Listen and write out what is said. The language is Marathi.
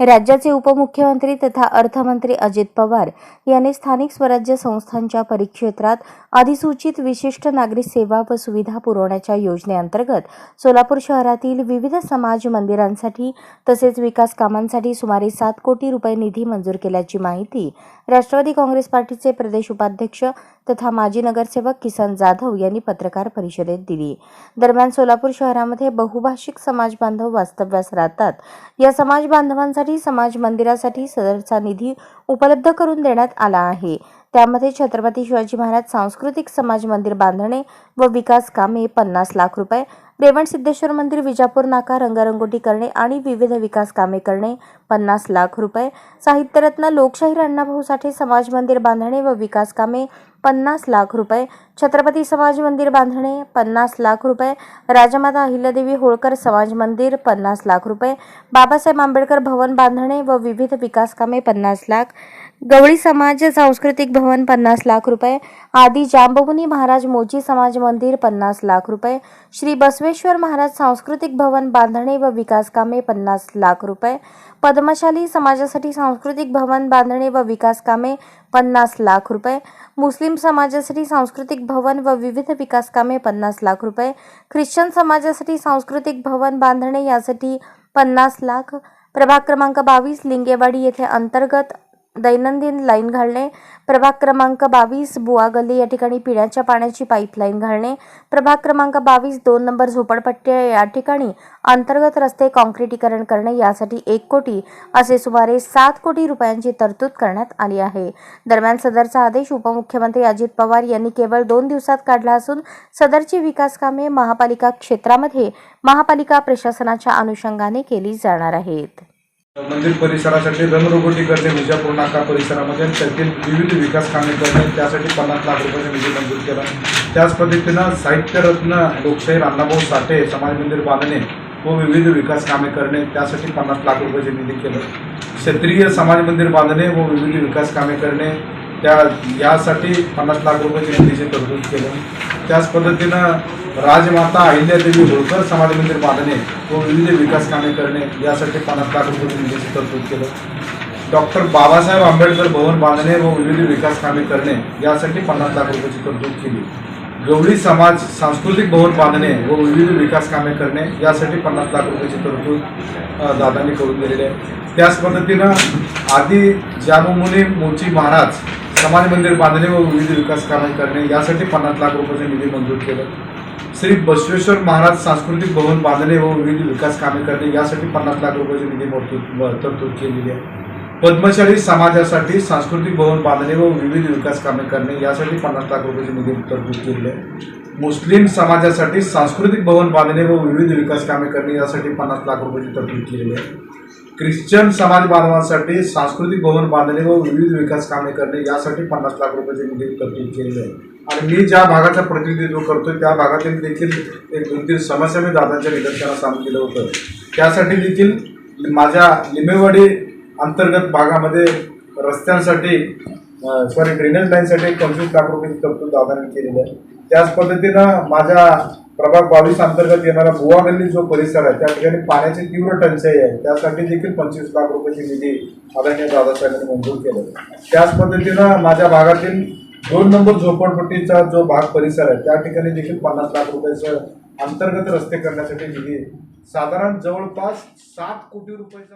राज्याचे उपमुख्यमंत्री तथा अर्थमंत्री अजित पवार यांनी स्थानिक स्वराज्य संस्थांच्या परिक्षेत्रात अधिसूचित विशिष्ट नागरिक सेवा व सुविधा पुरवण्याच्या योजनेअंतर्गत सोलापूर शहरातील विविध समाज मंदिरांसाठी तसेच विकास कामांसाठी सुमारे सात कोटी रुपये निधी मंजूर केल्याची माहिती राष्ट्रवादी काँग्रेस पार्टीचे प्रदेश उपाध्यक्ष तथा माजी नगरसेवक किसन जाधव यांनी पत्रकार परिषदेत दिली. दरम्यान सोलापूर शहरामध्ये बहुभाषिक समाज बांधव वास्तव्यास राहतात. या समाज बांधवांसाठी समाज मंदिरासाठी सदरचा निधी उपलब्ध करून देण्यात आला आहे. त्यामध्ये छत्रपती शिवाजी महाराज सांस्कृतिक समाज मंदिर बांधणे व विकास कामे पन्नास लाख रुपये रेवण सिद्धेश्वर मंदिर विजापूर नाका रंगरंगोटी करणे आणि विविध विकास कामे करणे पन्नास लाख रुपये. साहित्यरत्न लोकशाहीर अण्णाभाऊ साठे समाज मंदिर बांधणे व विकास कामे पन्नास लाख रुपये. छत्रपती समाज मंदिर बांधणे पन्नास लाख रुपये. राजमाता अहिल्यादेवी होळकर समाज मंदिर पन्नास लाख रुपये. बाबासाहेब आंबेडकर भवन बांधणे व विविध विकास कामे पन्नास लाख. गवळी समाज सांस्कृतिक भवन पन्नास लाख रुपये आदी जांबवनी महाराज मोची समाज मंदिर पन्नास लाख रुपये श्री बसवेश्वर महाराज सांस्कृतिक भवन बांधणे व विकास कामे पन्नास लाख रुपये पद्मशाली समाजासाठी सांस्कृतिक भवन बांधणे व विकास कामे पन्नास लाख रुपये मुस्लिम समाजासाठी सांस्कृतिक भवन व विविध विकास कामे पन्नास लाख रुपये ख्रिश्चन समाजासाठी सांस्कृतिक भवन बांधणे यासाठी पन्नास लाख प्रभाग क्रमांक बावीस लिंगेवाडी येथे अंतर्गत दैनंदिन लाईन घालणे प्रभाग क्रमांक बावीस बुवा गल्ली या ठिकाणी पिण्याच्या पाण्याची पाईपलाईन घालणे प्रभाग क्रमांक बावीस दोन नंबर झोपडपट्ट्या या ठिकाणी अंतर्गत रस्ते काँक्रिटीकरण करणे यासाठी एक कोटी असे सुमारे सात कोटी रुपयांची तरतूद करण्यात आली आहे. दरम्यान सदरचा आदेश उपमुख्यमंत्री अजित पवार यांनी केवळ दोन दिवसात काढला असून सदरची विकास कामे महापालिका क्षेत्रामध्ये महापालिका प्रशासनाच्या अनुषंगाने केली जाणार आहेत. मंदिर परिसरासाठी रंगरंगोटी करते विजापूर नाका परिसरामध्ये त्यातील विविध विकास कामे करणे त्यासाठी पन्नास लाख रुपयाचा निधी मंजूर केला. त्याच पद्धतीनं साहित्यरत्न लोकशाहीर अण्णाभाऊ साठे समाज मंदिर बांधणे व विविध विकास कामे करणे त्यासाठी पन्नास लाख रुपयाचे निधी केलं. क्षेत्रीय समाज मंदिर बांधणे व विविध विकास कामे करणे त्या यासाठी पन्नास लाख रुपयाचे निधीचे तरतूद केलं. त्याच पद्धतीनं राजमाता अहिल्यादेवी होळकर समाज मंदिर बांधणे व विविध विकास कामे करणे यासाठी पन्नास लाख रुपये निधीची तरतूद केलं. डॉक्टर बाबासाहेब आंबेडकर भवन बांधणे व विविध विकास कामे करणे यासाठी पन्नास लाख रुपयाची तरतूद केली. गवळी समाज सांस्कृतिक भवन बांधणे व विविध विकास कामे करणे यासाठी पन्नास लाख रुपयाची तरतूद दादांनी करून दिलेली आहे. त्याच पद्धतीनं आधी जानुमुनी मोची महाराज समाज मंदिर बांधणे व विविध विकास कामे करणे यासाठी पन्नास लाख रुपयाचा निधी मंजूर केला. श्री बसवेश्वर महाराज सांस्कृतिक भवन बांधणे व विविध विकास कामे करणे यासाठी पन्नास लाख रुपयाची निधी तरतूद केलेली आहे. पद्मशाली समाजासाठी सांस्कृतिक भवन बांधणे व विविध विकास कामे करणे यासाठी पन्नास लाख रुपयाची निधी तरतूद केलेली आहे. मुस्लिम समाजासाठी सांस्कृतिक भवन बांधणे व विविध विकास कामे करणे यासाठी पन्नास लाख रुपयाची तरतूद केलेली आहे. ख्रिश्चन समाज बांधवांसाठी सांस्कृतिक भवन बांधणे व विविध विकास कामे करणे यासाठी पन्नास लाख रुपयाची निधी तरतूद केली आहे. आणि मी ज्या भागाचं प्रतिनिधित्व करतोय त्या भागातील देखील एक दोन तीन समस्या मी दादांच्या निदर्शनास आणून दिलं होतं. त्यासाठी देखील माझ्या लिमेवाडी अंतर्गत भागामध्ये रस्त्यांसाठी सॉरी ड्रेनेज लाईनसाठी पंचवीस लाख रुपयाची तरतूद दादांनी केलेली आहे. त्याच पद्धतीनं माझ्या प्रभाग बावीस अंतर्गत येणारा बुवा गल्ली जो परिसर आहे त्या ठिकाणी पाण्याची तीव्र टंचाई आहे. त्यासाठी देखील पंचवीस लाख रुपयाची निधी आदरणीय दादासाहेबांनी मंजूर केलं त्याच पद्धतीनं माझ्या भागातील दोन नंबर झोपडपट्टीचा जो भाग परिसर आहे त्या ठिकाणी देखील पन्नास लाख रुपयाचं अंतर्गत रस्ते करण्यासाठी निधी साधारण जवळपास सात कोटी रुपयाचा